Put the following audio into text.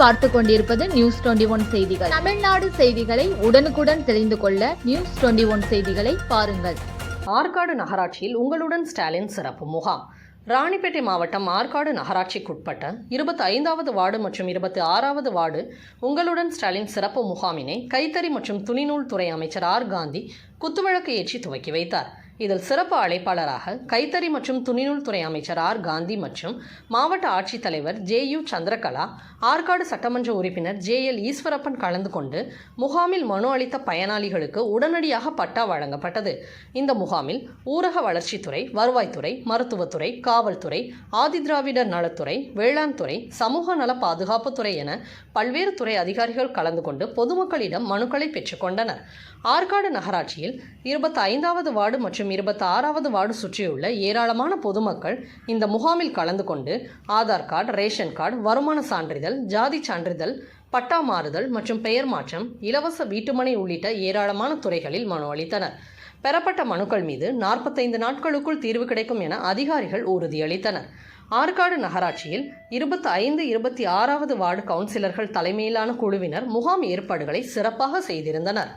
பார்த்து கொண்டிருப்பது news twenty one செய்திகள். தமிழ்நாடு செய்திகளை உடனுக்குடன் தெரிந்து கொள்ள நியூஸ் டுவெண்டி ஒன் செய்திகளை பாருங்கள். ஆற்காடு நகராட்சியில் உங்களுடன் ஸ்டாலின் சிறப்பு முகாம். ராணிப்பேட்டை மாவட்டம் ஆற்காடு நகராட்சிக்குட்பட்ட இருபத்தி ஐந்தாவது வார்டு மற்றும் இருபத்தி ஆறாவது வார்டு உங்களுடன் ஸ்டாலின் சிறப்பு முகாமினை கைத்தறி மற்றும் துணிநூல் துறை அமைச்சர் ஆர். காந்தி குத்துவிளக்கு ஏற்றி துவக்கி வைத்தார். இதில் சிறப்பு அழைப்பாளராக கைத்தறி மற்றும் துணிநூல் துறை அமைச்சர் ஆர். காந்தி மற்றும் மாவட்ட ஆட்சித்தலைவர் ஜே. யு. சந்திரகலா ஆற்காடு சட்டமன்ற உறுப்பினர் ஜே. எல். ஈஸ்வரப்பன் கலந்து கொண்டு முகாமில் மனு அளித்த பயனாளிகளுக்கு உடனடியாக பட்டா வழங்கப்பட்டது. இந்த முகாமில் ஊரக வளர்ச்சித்துறை வருவாய்த்துறை மருத்துவத்துறை காவல்துறை ஆதிதிராவிடர் நலத்துறை வேளாண் துறை சமூக நல பாதுகாப்புத்துறை என பல்வேறு துறை அதிகாரிகள் கலந்து கொண்டு பொதுமக்களிடம் மனுக்களை பெற்றுக்கொண்டனர் ஆற்காடு நகராட்சியில் இருபத்தி ஐந்தாவது வார்டு மற்றும் இருபத்தி ஆறாவது வார்டு சுற்றியுள்ள ஏராளமான பொதுமக்கள் இந்த முகாமில் கலந்து கொண்டு ஆதார் கார்டு ரேஷன் கார்டு வருமான சான்றிதழ் ஜாதி சான்றிதழ் பட்டா மாறுதல் மற்றும் பெயர் மாற்றம் இலவச வீட்டுமனை உள்ளிட்ட ஏராளமான துறைகளில் மனு அளித்தனர். பெறப்பட்ட மனுக்கள் மீது நாற்பத்தைந்து நாட்களுக்குள் தீர்வு கிடைக்கும் என அதிகாரிகள் உறுதியளித்தனர். ஆற்காடு நகராட்சியில் இருபத்தி ஐந்து இருபத்தி ஆறாவது வார்டு கவுன்சிலர்கள் தலைமையிலான குழுவினர் முகாம் ஏற்பாடுகளை சிறப்பாக செய்திருந்தனர்.